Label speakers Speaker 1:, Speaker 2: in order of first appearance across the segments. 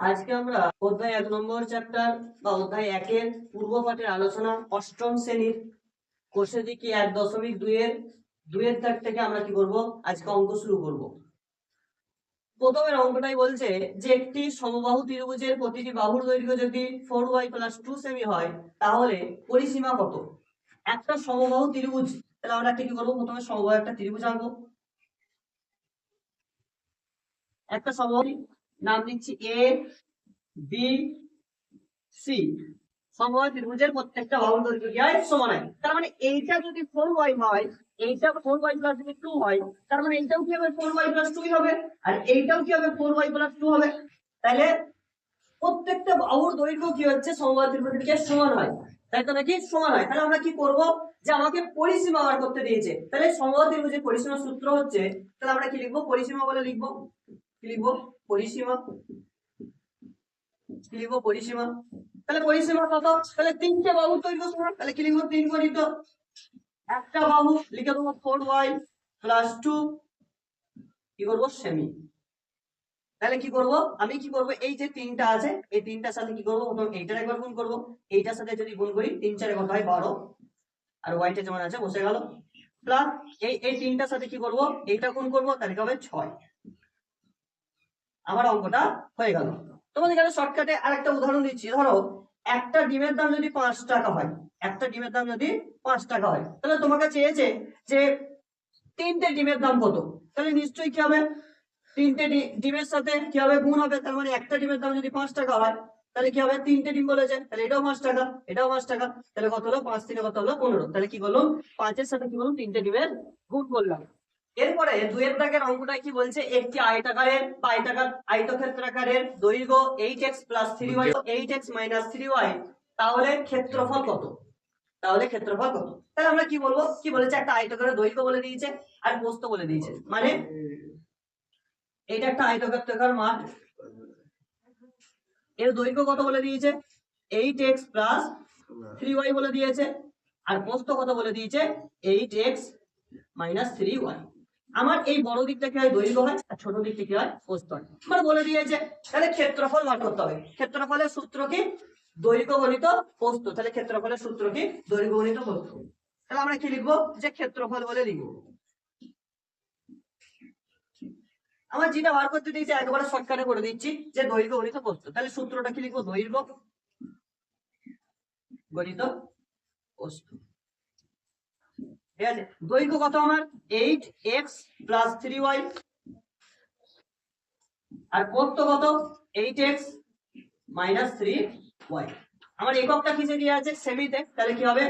Speaker 1: আজকে আমরা অধ্যায় এক নম্বর চ্যাপ্টার বা অধ্যায় একের পূর্ব পাঠের আলোচনা অষ্টম শ্রেণির কোষে দিকে এক দশমিক দুইয়ের দুইয়ের দাগ থেকে আমরা কি করব? আজকে অঙ্ক শুরু করব। প্রথমের অঙ্কটাই বলছে যে একটি সমবাহু ত্রিভুজের প্রতিটি বাহুর দৈর্ঘ্য যদি ফোর ওয়াই প্লাস টু সেমি হয়, তাহলে পরিসীমা কত? একটা সমবাহু ত্রিভুজ, তাহলে আমরা একটা কি করব? প্রথমে সমবাহু একটা ত্রিভুজ আঁকবো। একটা সমবাহু নাম দিচ্ছি এ বি সি সমবাহু ত্রিভুজের প্রত্যেকটা বাহুর দৈর্ঘ্য সমান হয় তার মানে এইটা যদি ফোর ওয়াই হয়, এইটা ফোর ওয়াই প্লাস যদি টু হয়, তার মানে এইটাও কি হবে ফোর ওয়াই প্লাস টু হবে? আর এইটাও কি হবে ফোর ওয়াই প্লাস টু হবে? তাহলে প্রত্যেকটা বাহুর দৈর্ঘ্য কি হচ্ছে? সমবাহু ত্রিভুজের সমান হয়। তাই তো নাকি? সমান হয়। তাহলে আমরা কি করব? যে আমাকে পরিসীমা বার করতে দিয়েছে। তাহলে সমবাহু ত্রিভুজের পরিসীমার সূত্র হচ্ছে, তাহলে আমরা কি লিখব? পরিসীমা বলে লিখব? কি লিখব? পরিসীমা? কি লিখব পরিসীমা? তাহলে পরিসীমা কত? তাহলে তিনটে বাহু সমান তাহলে কি লিখব? তিন গণিত। একটা বাহু, লিখে দেবো ফোর ওয়াই প্লাস টু কি করব? সেমি তাহলে কি করব? আমি কি করব? এই যে তিনটা আছে, এই তিনটার সাথে কি করব? এইটার একবার গুণ করব। এইটার সাথে যদি গুণ করি, তিন চারে কত হয়? বারো। আর ওয়াইটা যেমন আছে, বসে গেল। প্লাস এই এই তিনটার সাথে কি করব? এইটা গুণ করব, তাহলে হবে? ছয়। আমার অঙ্কটা হয়ে গেল। তোমাদের এখানে শর্টকাটে আরেকটা উদাহরণ দিচ্ছি। ধরো, একটা ডিমের দাম যদি পাঁচ টাকা হয়, একটা ডিমের দাম যদি পাঁচ টাকা হয়, তাহলে তোমাকে চেয়েছে যে তিনটে ডিমের দাম কত? তাহলে নিশ্চয়ই কি হবে? তিনটে ডিমের সাথে কি হবে? গুণ হবে। তার মানে একটা ডিমের দাম যদি পাঁচ টাকা হয়, তাহলে কি হবে? তিনটে ডিম বলেছে। তাহলে এটাও পাঁচ টাকা, এটাও পাঁচ টাকা। তাহলে কত হলো? পাঁচ তিনে কত হলো? পনেরো। তাহলে কি বলল পাঁচের সাথে কি বলল তিনটে ডিমের গুণ করলাম এরপরে দুয়ের দাগের অঙ্কটা কি বলছে? একটি আয়তাকারের আয়তাকার আয়তক্ষেত্রাকারের দৈর্ঘ্য eight X plus three Y eight X minus three Y তাহলে ক্ষেত্রফল কত? তাহলে ক্ষেত্রফল কত? তাহলে আমরা কি বলব? কি বলেছে? একটা আয়তকারের দৈর্ঘ্য বলে দিয়েছে আর প্রস্থ বলে দিয়েছে। মানে এটা একটা আয়তক্ষেত্রাকার মাঠ এর দৈর্ঘ্য কত বলে দিয়েছে? Eight X plus three Y বলে দিয়েছে। আর প্রস্থ কত বলে দিয়েছে? Eight X minus three Y আমার এই বড় দিকটা কি হয়? দৈর্ঘ্য হয় আর ছোট দিকটা কি হয়? প্রস্থ হয় আমার বলে দিয়েছে, তাহলে ক্ষেত্রফল বার করতে হবে। ক্ষেত্রফলের সূত্র কি? দৈর্ঘ্য গণিত প্রস্থ তাহলে ক্ষেত্রফলের সূত্র কি? দৈর্ঘ্য গণিত প্রস্থ তাহলে আমরা কি লিখব? যে ক্ষেত্রফল বলে লিখব। আমার যেটা বার করতে দিয়েছে, একেবারে শর্টকাটে করে দিচ্ছি, যে দৈর্ঘ্য গণিত প্রস্থ তাহলে সূত্রটা কি লিখব? দৈর্ঘ্য গণিত প্রস্থ ঠিক আছে? দৈর্ঘ্য কত আমার? Eight X plus three Y আর প্রস্থ কত? Eight X minus three Y আমার এককটা কিসে দিয়ে আছে সেমিতে তাহলে কি হবে?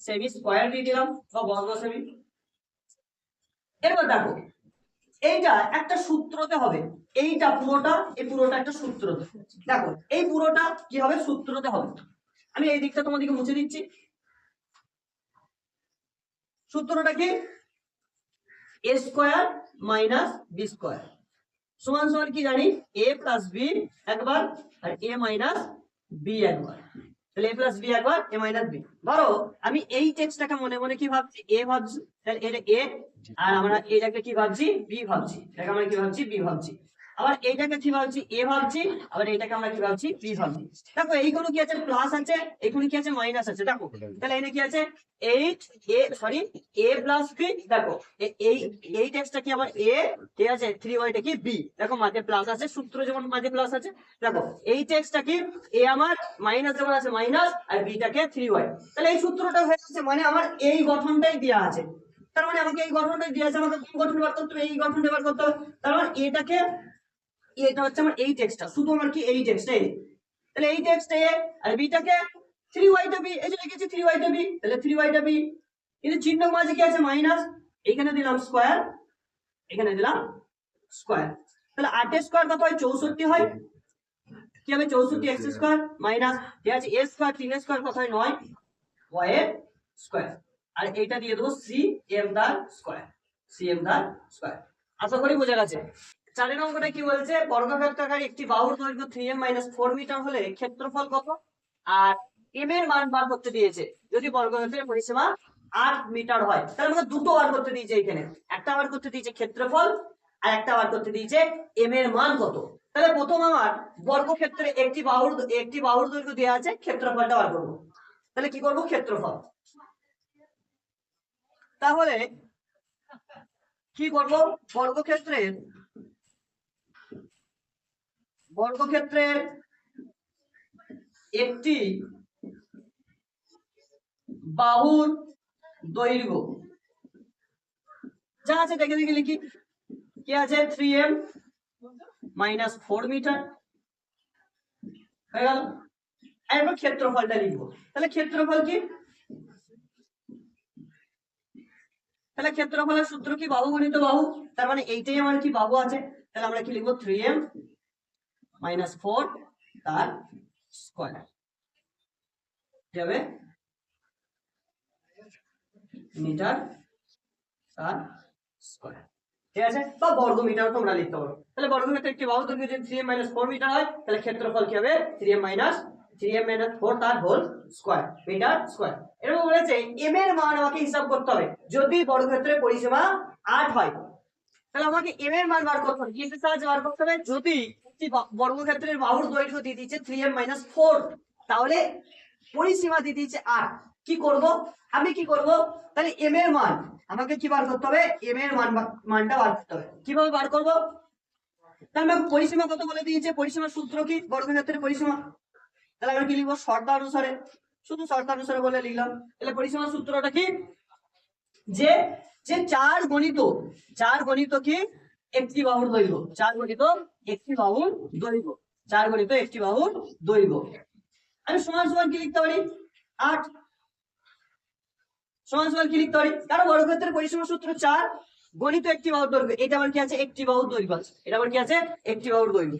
Speaker 1: সেমি স্কোয়ার দিয়ে দিলাম, বা বর্গ সেমি এরপর দেখো, এইটা একটা সূত্রতে হবে। এইটা পুরোটা, এই পুরোটা একটা সূত্রতে। দেখো, এই পুরোটা কি হবে? সূত্রতে হবে। আমি এই দিকটা তোমাদেরকে মুছে দিচ্ছি। সূত্রটা কি? A square minus B square সমান সমান কি জানি? এ প্লাস বি একবার আর এ মাইনাস বি একবার। তাহলে এ প্লাস বি একবার এ মাইনাস বি ধরো, আমি এই টেক্সটটাকে মনে মনে কি ভাবছি? এ ভাবছি। তাহলে এটা এ আর আমরা এটাকে কি ভাবছি? বি ভাবছি। এটাকে আমরা কি ভাবছি? বি ভাবছি। আবার এইটাকে কি ভাবছি? এ ভাবছি, আবার এটাকে আমরা কি ভাবছি? বি ভাবছি। দেখো, এইগুলো কি আছে? প্লাস আছে এইগুলো কি আছে? মাইনাস আছে। দেখো, তাহলে এখানে কি আছে? Eight A sorry A plus B দেখো এই এই টেক্সটটা কি আমার এ ঠিক আছে? থ্রি ওয়াইটা কি? বি দেখো, মাঝে প্লাস আছে, সূত্র যেমন মাঝে প্লাস আছে। দেখো, এই টেক্সটটা কি? এ আমার মাইনাস যেমন আছে মাইনাস আর বিটাকে থ্রি ওয়াই তাহলে এই সূত্রটা হয়ে যাচ্ছে মানে আমার এই গঠনটাই দেওয়া আছে। তার মানে আমাকে এই গঠনটাই দেওয়া আছে, আমাকে কোন গঠন বার করতে হবে, এই গঠনটা বার করতে হবে। তার মানে এটাকে এটা হচ্ছে আমার এই টেক্সটটা শুধু আমার কি এই টেক্সটটা তাহলে এই টেক্সট আর বিটাকে থ্রি ওয়াইটা বি এই যে লিখেছি থ্রি ওয়াইটা বি তাহলে থ্রি ওয়াইটা বি কিন্তু চিহ্ন মাঝে কি আছে? মাইনাস এখানে দিলাম স্কোয়ার এখানে দিলাম স্কোয়ার তাহলে আটের স্কোয়ার কত হয়? চৌষট্টি হয়। কি হবে? চৌষট্টি এক্স স্কোয়ার মাইনাস ঠিক আছে এ স্কোয়ার তিন স্কোয়ার কত হয়? নয়। ওয়াই এর স্কোয়ার আর এটা দিয়ে দেবো c m the square c m the square আশা করি বোঝা গেছে। চারের অঙ্কটা কি বলছে? বর্গক্ষেত্রাকার একটি বাহুর দৈর্ঘ্য three m minus four metre হলে ক্ষেত্রফল কত? আর এম এর মান বার করতে দিয়েছে। যদি বর্গক্ষেত্রের পরিসীমা আট মিটার হয়, তাহলে আমাকে দুটো বার করতে দিয়েছে এখানে। একটা বার করতে দিয়েছে ক্ষেত্রফল, আর একটা বার করতে দিয়েছে এম এর মান কত? তাহলে প্রথম আমার বর্গক্ষেত্রে একটি বাহুর একটি বাহুর দৈর্ঘ্য দেওয়া আছে, ক্ষেত্রফলটা বার করব। তাহলে কি করব? ক্ষেত্রফল। তাহলে কি করব? বর্গক্ষেত্রের বর্গক্ষেত্রের একটি বাহুর দৈর্ঘ্য। যা আছে দেখে দেখে লিখি। কি আছে? Three m minus four metre. হয়ে গেল। এরপর ক্ষেত্রফলটা লিখব। তাহলে ক্ষেত্রফল কি? তাহলে ক্ষেত্রফলের সূত্র কি? বাহু গণিত বাহু। তার মানে এইটাই আমার কি বাহু আছে? তাহলে আমরা কি লিখব? থ্রি এম মাইনাস ফোর তার স্কোয়ার যাবে মিটার তার স্কোয়ার ঠিক আছে? বা বর্গ মিটার তোমরা লিখতে পারো। তাহলে বর্গ মিটার একটি বাহু দৈর্ঘ্য যদি three m minus four metre হয়, তাহলে ক্ষেত্রফল কি হবে? Three m minus three m minus four তার হোল স্কোয়ার মিটার স্কোয়ার এরকম বলেছে এম এর মান আমাকে হিসাব করতে হবে। যদি বর্গক্ষেত্রের পরিসীমা আট হয়, তাহলে আমাকে এম এর মান বার করতে হবে। কিসের সাহায্যে বার করতে হবে যদি বর্গক্ষেত্রের বাহুর দৈর্ঘ্য দিয়ে দিচ্ছে থ্রি এম মাইনাস ফোর তাহলে পরিসীমা দিয়ে দিচ্ছে আট। কি করব? আমি কি করব? তাহলে এম এর মান। আমাকে কি বার করতে হবে? এম এর মান মানটা বার করতে হবে। কীভাবে বার করব? তাহলে পরিসীমা কত বলে দিয়েছে? পরিসীমার সূত্র কি? বর্গক্ষেত্রের পরিসীমা। তাহলে আমরা কি লিখব? শর্তানুসারে শুধু শর্তানুসারে বলে লিখলাম। তাহলে পরিসীমার সূত্রটা কি? যে যে চার গণিত। চার গণিত কি? একটি বাহুর দৈর্ঘ্য। চার গণিত একটি বাহুর দৈর্ঘ্য। চার গণিত একটি বাহুর দৈর্ঘ্য। আমি সমান সমান কি লিখতে পারি? আট। সমান সমান কি লিখতে পারি? কারণ বর্গক্ষেত্রের পরিসীমা সূত্র চার, গণিত একটি বাহুর দৈর্ঘ্য। এটা আমার কি আছে? একটি বাহুর দৈর্ঘ্য আছে। এটা আমার কি আছে? একটি বাহুর দৈর্ঘ্য।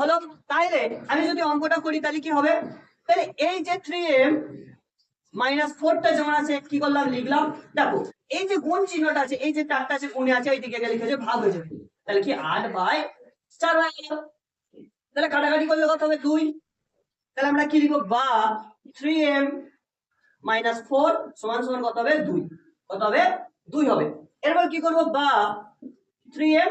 Speaker 1: হলো, তাইলে আমি যদি অঙ্কটা করি তাহলে কি হবে? তাহলে এই যে থ্রি এম মাইনাস ফোরটা যেমন আছে, কি করলাম? লিখলাম। দেখো, এই যে গুণ চিহ্নটা আছে, এই যে চারটা আছে, গুণে আছে ওই দিকে হচ্ছে ভাগ হয়ে যাবে। তাহলে কি? আট বাই চার হয়ে গেল। তাহলে কাটাকাটি করলে কত হবে? দুই। তাহলে আমরা কি লিখব? বা থ্রি এম মাইনাস ফোর সমান সমান কত হবে? দুই। কত হবে? দুই হবে। এরপর কি করব? বা থ্রি এম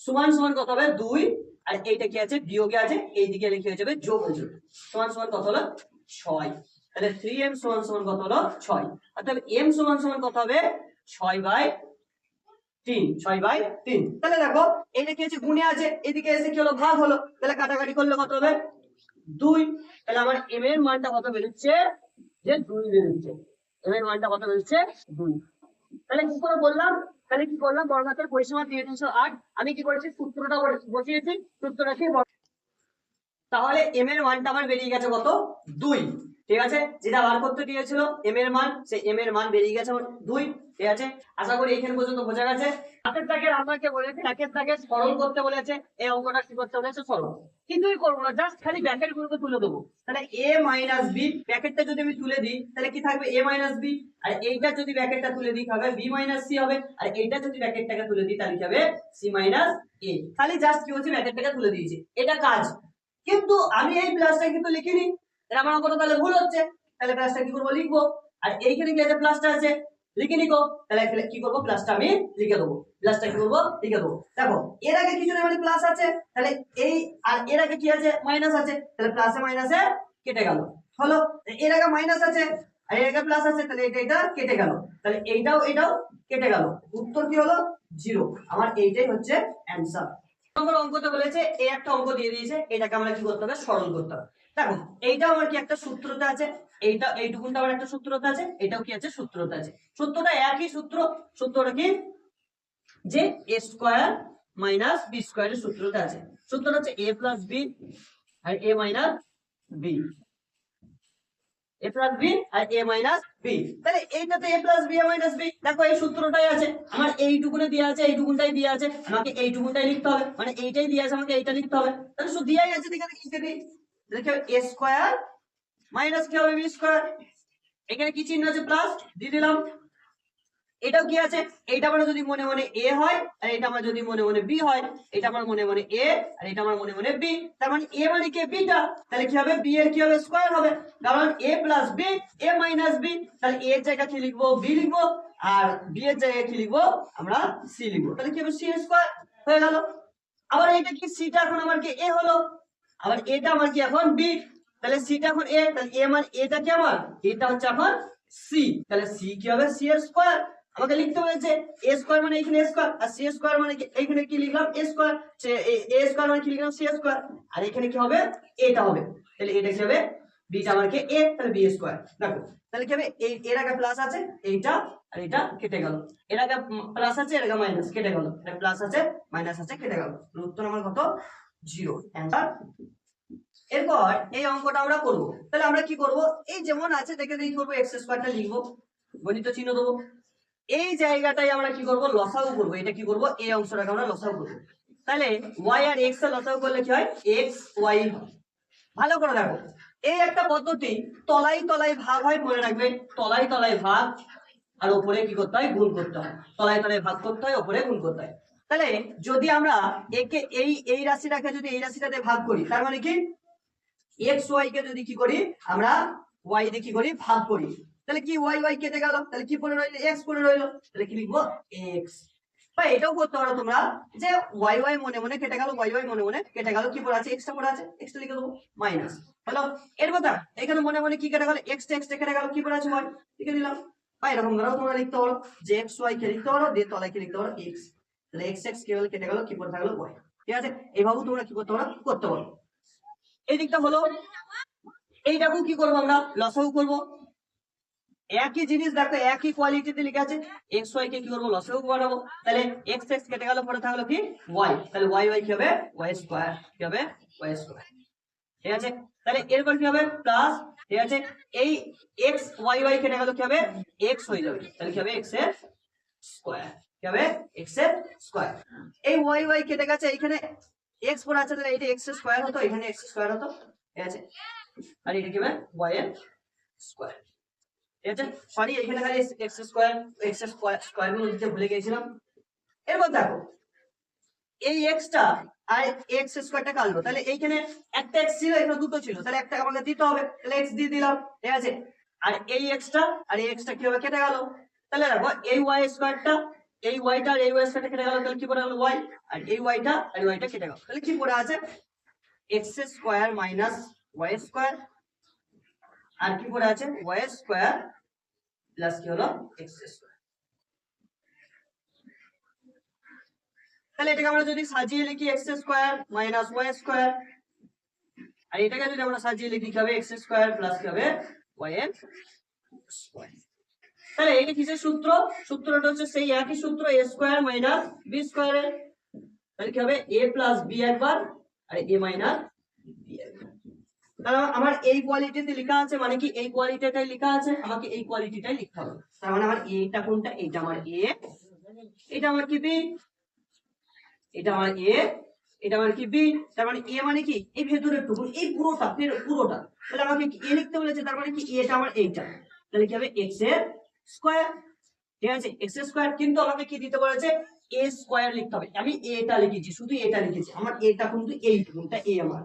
Speaker 1: সমান সমান কত হবে? দুই। আর এইটা কি আছে? বিয়োগে আছে। এই দিকে লিখে হয়ে যাবে যোগ হয়ে যাবে। সমান সমান কত হলো? ছয়। তাহলে থ্রি এম সমান সমান কত হলো? ছয়। অর্থাৎ এম সমান সমান কত হবে? ছয় বাই তিন, ছয় বাই তিন। তাহলে দেখো এইটা কি আছে গুণে আছে, এদিকে এসে কি হলো? ভাগ হলো। তাহলে কাটাকাটি করলে কত হবে? দুই। তাহলে আমার এম এর মানটা কত বেরোচ্ছে? যে দুই বেরোচ্ছে। এম এর মানটা কত বেরোচ্ছে? দুই। তাহলে কি করে বললাম? তাহলে কি করলাম? বর্গাকার পরিসীমা তিন তিনশো আট। আমি কি করেছি? সূত্রটা বসিয়েছি। সূত্রটা কি তাহলে এম এর মানটা আমার বেরিয়ে গেছে কত? দুই। ঠিক আছে? যেটা বার করতে দিয়েছিল এম এর মান, সেই এম এর মান বেরিয়ে গেছে দুই, ঠিক আছে? আশা করি এইখানে পর্যন্ত বোঝা গেছে। হাতের দাগে আমাকে বলেছে, একের দাগে সরল করতে বলেছে, এই অঙ্কটা কি করতে বলেছে সরল কিছুই করব না জাস্ট খালি ব্যাকেট গুলোকে তুলে দেবো। তাহলে এ মাইনাস বি ব্যাকেটটা যদি আমি তুলে দিই, তাহলে কি থাকবে? এ মাইনাস বি আর এইটা যদি ব্যাকেটটা তুলে দিই হবে? বি মাইনাস সি হবে। আর এইটা যদি ব্যাকেটটাকে তুলে দিই, তাহলে কি হবে? সি মাইনাস এ খালি জাস্ট কি হচ্ছে ব্যাকেটটাকে তুলে দিয়েছি। এটা কাজ। কিন্তু আমি এই প্লাসটা কিন্তু লিখিনি। তাহলে আমার অঙ্কটা তাহলে ভুল হচ্ছে। তাহলে প্লাসটা কি করব? লিখব। আর এইখানে কি আছে প্লাসটা আছে, লিখে নিকো। তাহলে এখানে কি করব? প্লাসটা আমি লিখে দেবো। প্লাসটা কি করব? লিখে দেবো। দেখো, এর আগে কিছু না মানে প্লাস আছে। তাহলে এই আর এর আগে কি আছে? মাইনাস আছে। তাহলে প্লাসে মাইনাসে কেটে গেল। হলো, এর আগে মাইনাস আছে আর এর আগে প্লাস আছে। তাহলে এটা এটা কেটে গেল। তাহলে এইটাও এটাও কেটে গেল। উত্তর কি হলো? জিরো আমার এইটাই হচ্ছে অ্যান্সার নম্বর অঙ্কতে বলেছে, এই একটা অঙ্ক দিয়ে দিয়েছে। এটাকে আমরা কি করতে হবে? সরল করতে হবে। দেখো এইটা আমার কি একটা সূত্রতে আছে? এইটা এইটুকুনটা আমার একটা সূত্রতে আছে, এটাও কি আছে? সূত্রতে আছে। সূত্রটা একই সূত্র। সূত্রটা কি? যে এ স্কোয়ার মাইনাস বি স্কোয়ারের সূত্রটা আছে। সূত্রটা হচ্ছে a plus b R a minus b a plus b R a minus তাহলে plus b a minus b দেখো, এই সূত্রটাই আছে। আমার এইটুকুনে দেওয়া আছে, এইটুকুনটাই দেওয়া আছে। আমাকে এইটুকুনটাই লিখতে হবে। মানে এইটাই দেওয়া আছে, আমাকে এইটা লিখতে হবে। তাহলে শুধু দেওয়াই আছে এখানে লিখে এ কি হবে আছে? প্লাস এইটা এ বি এ এ তাহলে এ এ মাইনাস বি তাহলে এ এর জায়গা কি লিখব? বি লিখব। আর বি জায়গায় কি লিখব? আমরা সি লিখব। তাহলে সি স্কোয়ার হয়ে গেল। আবার এটা কি? সিটা এখন আমার কি? এ হলো। আবার এটা আমার কি এখন বি তাহলে সিটা এখন এ তাহলে এ মানে এটা কি আমার এটা হচ্ছে এখন সি তাহলে সি কি হবে? সি এর স্কোয়ার আমাকে লিখতে হয়েছে এ স্কোয়ার মানে এখানে স্কোয়ার আর সি স্কোয়ার মানে কি? এখানে কি লিখলাম? এ স্কোয়ার এ স্কোয়ার মানে কি লিখলাম? সি স্কোয়ার আর এখানে কি হবে? এটা হবে। তাহলে এটা কি হবে? বিটা আমার কি এ তাহলে বি স্কোয়ার দেখো তাহলে কি হবে? এই এর আগে প্লাস আছে এইটা আর এটা কেটে গেল। এর আগে প্লাস আছে এর আগে মাইনাস কেটে গেল। এটা প্লাস আছে মাইনাস আছে কেটে গেল। উত্তর আমার কত? জিরো অ্যান্সার এরপর এই অঙ্কটা আমরা করব। তাহলে আমরা কি করব? এই যেমন আছে, দেখে দেখি করব এক্স স্কোয়ারটা লিখব, গণিত চিহ্ন দেবো। এই জায়গাটাই আমরা কি করব? লসাগু করব। এটা কি করব? এই অংশটাকে আমরা লসাগু করব। তাহলে ওয়াই আর x এর লসাগু করলে কি হয়? এক্স ওয়াই ভালো করে দেখো। এই একটা পদ্ধতি তলাই তলাই ভাগ হয়, মনে রাখবে। তলাই তলাই ভাগ, আর ওপরে কি করতে হয়? গুণ করতে হয়। তলায় তলায় ভাগ করতে হয় উপরে গুণ করতে হয়। তাহলে যদি আমরা একে, এই এই রাশিটাকে যদি এই রাশিটাতে ভাগ করি, তার মানে কি? এক্স ওয়াই কে যদি কি করি, আমরা ওয়াই দিয়ে কি করি? ভাগ করি। তাহলে কি ওয়াই ওয়াই কেটে গেল? তাহলে কি পড়ে রইল? এক্স পড়ে রইল। তাহলে কি লিখব? এক্স বা এটাও করতে পারো তোমরা যে ওয়াই ওয়াই মনে মনে কেটে গেল ওয়াই ওয়াই মনে মনে কেটে গেল, কি পড়ে আছে? এক্সটা পড়ে আছে? এক্সটা লিখে দেবো মাইনাস হলো? এর কথা এখানে মনে মনে কি কেটে গেল? এক্স এক্স কেটে গেল, কি পড়ে আছে? ওয়াই লিখে দিলাম। বা এরকম ধরো তোমরা লিখতে পারো যে এক্স ওয়াই কে লিখতে পারো, দিয়ে তলায় কে লিখতে পারো? এক্স তাহলে এক্স এক্স কেবল কেটে গেল, কি পড়ে থাকল? ওয়াই ঠিক আছে? এইভাবেও তোমরা কি করতে পারো করতে পারো এই দিকটা হলো, এইটাকেও কি করব আমরা? লসাগু করব। একই জিনিস, দেখো, একই কোয়ালিটিতে লেখা আছে এক্স ওয়াই কে কি করব? লসাগু বানাবো তাহলে এক্স এক্স কেটে গেল, পরে থাকল কি? ওয়াই তাহলে ওয়াই ওয়াই কি হবে? ওয়াই স্কোয়ার কি হবে? ওয়াই স্কোয়ার ঠিক আছে? তাহলে এরপর কি হবে? প্লাস ঠিক আছে? এই এক্স ওয়াই ওয়াই কেটে গেল, কি হবে? এক্স হয়ে যাবে। তাহলে কি হবে? এক্সের স্কোয়ার এক্সের স্কোয়ার এই ওয়াই ওয়াই কেটে গেছে এখানে এক্স পড়ে আছে, তাহলে এটা এক্স স্কোয়ার হতো, এখানে এক্স স্কোয়ার হতো। ঠিক আছে? আর এটা ওয়াই এর স্কোয়ার ঠিক আছে? সরি এখানে খালি এক্স স্কোয়ার এক্স স্কোয়ার স্কোয়ারগুলো ভুলে গেছিলাম এরপর দেখো, এই এক্সটা আর এক্স স্কোয়ারটা কাটলো। তাহলে এইখানে একটা এক্স ছিল, এখানে দুটো ছিল। তাহলে একটা আমাকে দিতে হবে, তাহলে এক্স দিয়ে দিলাম। ঠিক আছে? আর এই এক্সটা আর এই এক্সটা কি হবে? কেটে গেল। তাহলে দেখো, এই ওয়াই স্কোয়ারটা এই ওয়াইটা আর এই ওয়াই স্কোয়ারটা কেটে গেল, তাহলে কি পড়ে গেল ওয়াই আর এই ওয়াইটা আর ওয়াইটা কেটে গেল। তাহলে কি পড়ে আছে? X square minus y square আর কি পড়ে আছে? ওয়াই স্কোয়ার প্লাস কি হলো? এক্স স্কোয়ার তাহলে এটাকে আমরা যদি সাজিয়ে লিখি x square minus y square আর এটাকে যদি আমরা সাজিয়ে লিখি কি হবে? এক্স স্কোয়ার প্লাস কি হবে? ওয়াই স্কোয়ার তাহলে এটা কিসের সূত্র? সূত্রটা হচ্ছে সেই একই সূত্র এ স্কোয়ার মাইনাস বি স্কোয়ারের তাহলে কি হবে? এ প্লাস বি একবার আর এ মাইনাস একবার। আমার এই কোয়ালিটিতে লেখা আছে মানে কি? এই কোয়ালিটিটাই লেখা আছে, আমাকে এই কোয়ালিটিটাই লিখতে হবে। তার মানে আমার এটা কোনটা? এটা আমার এ এটা আমার কি বি এটা আমার এ এটা আমার কি বি তার মানে এ মানে কি? এই ভেতরের টুকু এই পুরোটা পুরোটা। তাহলে আমাকে এ লিখতে বলেছে, তার মানে কি? এটা আমার এইটা। তাহলে কি হবে? এক্সের এটা কিন্তু এইটুকুটা এ আমার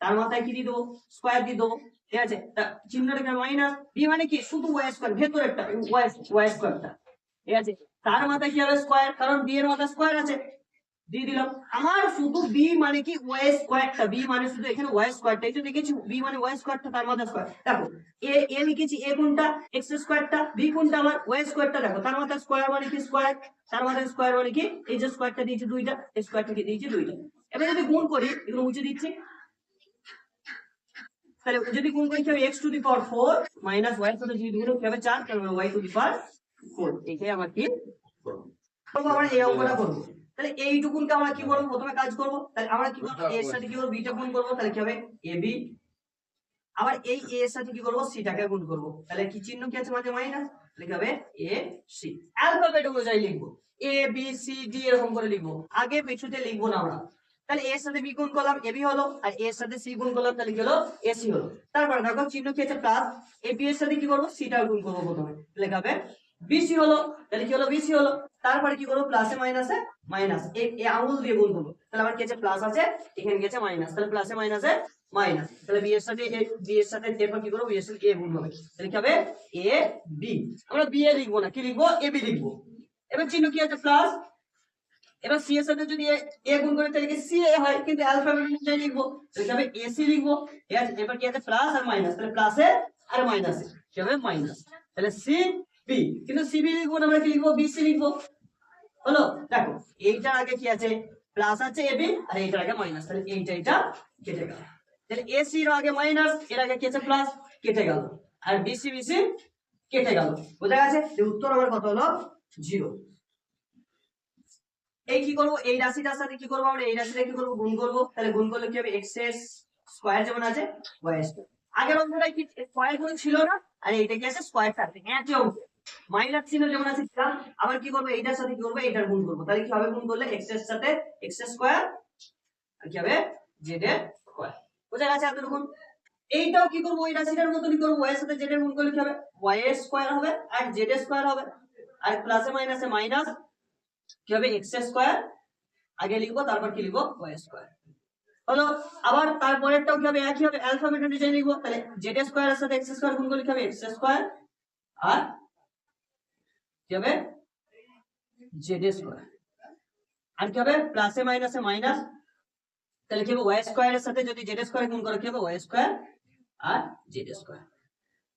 Speaker 1: তার মাথায় কি দিয়ে দেবো? স্কোয়ার দিয়ে দেবো, ঠিক আছে? চিহ্নটাকে মাইনাস বি মানে কি? শুধু ওয়াই স্কোয়ার, ভেতরেরটা ওয়াই ঠিক আছে? তার মাথায় কি হবে? স্কোয়ার, কারণ বি এর মাথায় স্কোয়ার আছে। দিয়ে দিলাম। আমার শুধু বি মানে কি? ওয়াই স্কোয়ারটা বি মানে শুধু এখানে ওয়াই স্কোয়ারটা যে লিখেছি বি মানে ওয়াই স্কোয়ারটা তার মাথায় স্কোয়ার দেখো এ এ লিখেছি এ কোনটা? এক্স স্কোয়ারটা বি কোনটা আমার? ওয়াই স্কোয়ারটা দেখো তার মাথায় স্কোয়ার মানে কি স্কোয়ার তার মাথায় স্কোয়ার মানে কি? এই যে স্কোয়ারটা দিয়েছে দুইটা এই স্কোয়ারটাকে দিয়েছে দুইটা। এবার যদি গুণ করি এগুলো মুছে দিচ্ছি। তাহলে যদি গুণ করি কি হবে? X to the power four minus y সাথে যদি গুণ হবে চার তাহলে y to the power four এইটাই আমার কি? আমরা এই অঙ্কটা করব। তাহলে এইটুকুনকে আমরা কি করব প্রথমে কাজ করব। তাহলে আমরা কি করব? এর সাথে কি করব? বিটা গুণ করব। তাহলে কি হবে? এ বি আবার এই এ এর সাথে কি করব? সিটাকে গুণ করব। তাহলে কি চিহ্ন কি আছে মাঝে মাইনাস লিখে হবে? এ সি অ্যালফাবেট অনুযায়ী লিখব। এ বি সি ডি এরকম করে লিখব। আগে পিছুতে লিখব না আমরা। তাহলে এর সাথে বি গুণ করলাম এবি হলো। আর এর সাথে সি গুণ করলাম তাহলে কি হলো? এসি হলো। তারপর দেখো চিহ্ন কি আছে? প্লাস এ বি এর সাথে কি করব? সিটা গুণ করব প্রথমে। লেখা হবে? বিসি হলো, তাহলে কি হলো? বিসি হলো। তারপরে কি করব? প্লাসে মাইনাসে মাইনাস এই আঙুল দিয়ে গুণ করব। তাহলে আমার আছে? প্লাস আছে, এখানে গেছে মাইনাস তাহলে প্লাসে মাইনাসে মাইনাস তাহলে বি এর সাথে, এ বি এর সাথে এরপর কি করব? বি এর সাথে এ গুণ হবে তাহলে কি হবে? এ বি আমরা বি এ লিখব না। কি লিখব? এ বি লিখব। এবার চিহ্ন কি আছে? প্লাস এবার সি এর সাথে যদি এ এ গুণ করে, তাহলে কি সি এ হয়? কিন্তু অ্যালফাবেট অনুযায়ী লিখব। তাহলে কি হবে? এসি লিখব। ঠিক আছে? এবার কি আছে? প্লাস আর মাইনাস তাহলে প্লাসে আর মাইনাসে কি হবে? মাইনাস তাহলে সি বি কিন্তু সি বি লিখব না, আমরা কি লিখব? বি সি লিখব। হলো, দেখো, এইটার আগে কি আছে? প্লাস আছে এ বি আর এইটার আগে মাইনাস তাহলে এইটা এইটা কেটে গেল। তাহলে এসি এর আগে মাইনাস এর আগে কি আছে? প্লাস কেটে গেল। আর বিসি বিসি কেটে গেল। বোঝা গেছে? যে উত্তর আমার কত হলো? জিরো এই কি করব? এই রাশিটার সাথে কি করব আমরা? এই রাশিটা কি করব? গুণ করব। তাহলে গুণ করলে কি হবে? এক্সের স্কোয়ার যেমন আছে ওয়াই স্কোয়ার আগের অঙ্কটাই কি স্কোয়ার কোনো ছিল না? আর এইটা কি আছে? স্কোয়ার থাকবে। একই অঙ্ক মাইনাস চিহ্ন যেমন আছে দিলাম আবার কি করব? এইটার সাথে কি করব? এইটার গুণ করব। তাহলে কি হবে? গুণ করলে এক্সের সাথে এক্স স্কোয়ার আর কি হবে? জেড এর স্কোয়ার বোঝা গেছে এতটুকুন? এইটাও কি করব? ওই রাশিটার মতনই করব। ওয়াই এর সাথে জেড এর গুণ করলে কি হবে? ওয়াই এর স্কোয়ার হবে আর জেড এর স্কোয়ার হবে। আর প্লাসে মাইনাসে মাইনাস কি হবে? এক্স স্কোয়ার আগে লিখব, তারপর কি লিখব? ওয়াই স্কোয়ার হলো? আবার তারপরেরটাও কি হবে? একই হবে। অ্যালফাবেট অনুযায়ী লিখব। তাহলে জেড স্কোয়ার এর সাথে এক্স স্কোয়ার গুণ করলে কি হবে? এক্স স্কোয়ার আর কি হবে? জেড স্কোয়ার আর কি হবে? প্লাসে মাইনাসে মাইনাস তাহলে কি হবে? ওয়াই স্কোয়ার এর সাথে যদি জেড স্কোয়ার গুণ করে, কি হবে? ওয়াই স্কোয়ার আর জেড স্কোয়ার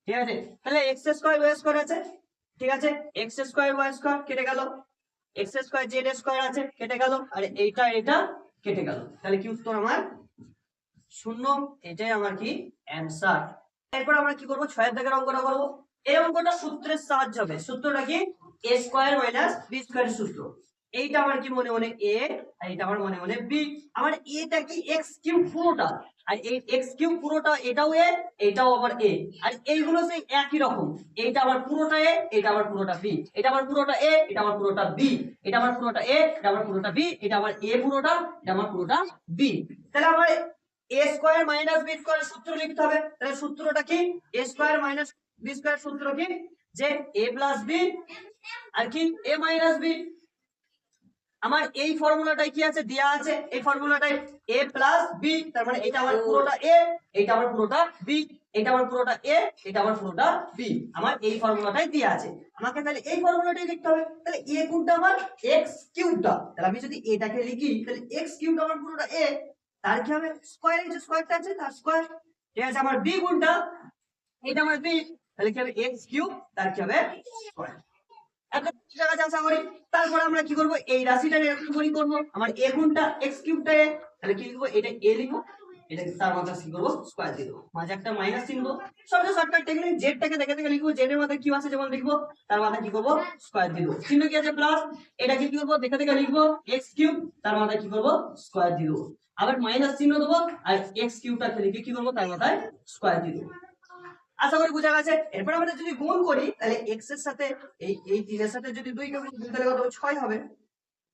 Speaker 1: ঠিক আছে? তাহলে এক্স স্কোয়ার ওয়াই স্কোয়ার আছে? ঠিক আছে? এক্স স্কোয়ার ওয়াই স্কোয়ার কেটে গেল। এক্স স্কোয়ার জেড স্কোয়ার আছে? কেটে গেল। আর এইটা এটা কেটে গেল। তাহলে কি উত্তর আমার? শূন্য। এটাই আমার কি? অ্যান্সার এরপর আমরা কি করব? ছয়ের দাগের অঙ্কটা করব। এই অঙ্কটা সূত্রের সাহায্য হবে। সূত্রটা কি? এ স্কোয়ার মাইনাস বি স্কোয়ারের সূত্র। এইটা আমার কি মনে মনে এ আর এটা আমার মনে মনে বি আমার এটা কি এক্স কিউব পুরোটা? আর এই এক্স কিউব পুরোটা এটাও এ এটাও আবার এ আর এইগুলো সেই একই রকম। এইটা আমার পুরোটা এ এটা আমার পুরোটা বি এটা আমার পুরোটা এ এটা আমার পুরোটা বি এটা আমার পুরোটা এ এটা আমার পুরোটা বি এটা আমার এ পুরোটা, এটা আমার পুরোটা বি তাহলে আমার a square minus b square সূত্র লিখতে হবে। তাহলে সূত্রটা কি? A square minus b square সূত্র কি? যে এ প্লাস বি আর কি? এ মাইনাস বি আমার এই ফর্মুলাটাই কি আছে? দেয়া আছে। এই ফর্মুলাটাই a প্লাস বি তার মানে এটা আমার পুরোটা এ এটা আমার পুরোটা বি এটা আমার পুরোটা a, এটা আমার পুরোটা বি আমার এই ফর্মুলাটাই দেয়া আছে। আমাকে তাহলে এই ফর্মুলাটাই লিখতে হবে। তাহলে এ কোনটা আমার? X কিউবটা তাহলে আমি যদি এটাকে লিখি, তাহলে x কিউবটা আমার পুরোটা এ তার কি হবে? স্কয়ার এই যে স্কয়ারটা আছে, তার স্কয়ার ঠিক আছে আমার বি গুণটা এটা আমার বি তাহলে কি হবে? X কিউব, তার কি হবে? স্কয়ার যেমন তার মাথায় কি করব? স্কয়ার চিহ্ন কি আছে? প্লাস কি করব? দেখে দেখে লিখব। তার মাথায় কি করব? স্কয়ার আবার মাইনাস চিহ্ন দেবো। আর x কিউবটাকে লিখে কি করব? তার মাথায় স্কয়ার দিয়ে দেবো। আশা করি বোঝা গেছে। এরপর আমরা যদি গুণ করি, তাহলে x এর সাথে এই এই তিনের সাথে যদি দুই কে গুণ করি, তাহলে কত হবে? ছয় হবে।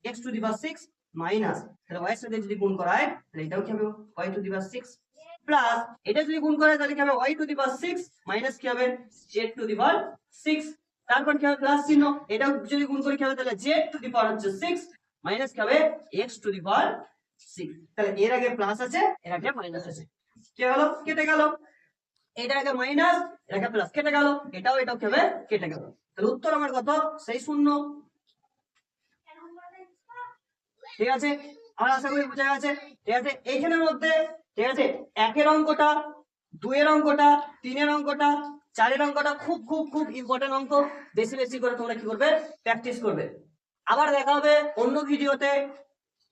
Speaker 1: x to the power six minus তাহলে y এর সাথে যদি গুণ করা হয়, তাহলে এটাও কি হবে? y to the power six plus এটা যদি গুণ করা হয়, তাহলে কি হবে? y to the power six minus কি হবে? z to the power six তারপর কি হবে? প্লাস চিহ্ন। এটাও যদি গুণ করি, কি হবে? তাহলে z টু দি পাওয়ার হচ্ছে সিক্স মাইনাস কি হবে? x to the power six তাহলে এর আগে প্লাস আছে, এর আগে মাইনাস আছে। কি হলো? কেটে গেল। এটার আগে মাইনাস আগে প্লাস কেটে গেল, এটাও এটাও কেবে কেটে গেল। তাহলে উত্তর আমার কত? সেই শূন্য। ঠিক আছে? আমার আশা করি বোঝা গেছে। ঠিক আছে? এইখানের মধ্যে, ঠিক আছে? একের অঙ্কটা দুইয়ের অঙ্কটা তিনের অঙ্কটা চারের অঙ্কটা খুব খুব খুব ইম্পর্টেন্ট অঙ্ক। বেশি বেশি করে তোমরা কি করবে? প্র্যাকটিস করবে। আবার দেখা হবে অন্য ভিডিওতে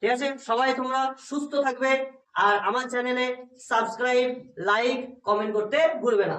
Speaker 1: ঠিক আছে? সবাই তোমরা সুস্থ থাকবে। আর আমার চ্যানেলে সাবস্ক্রাইব লাইক কমেন্ট করতে ভুলবে না।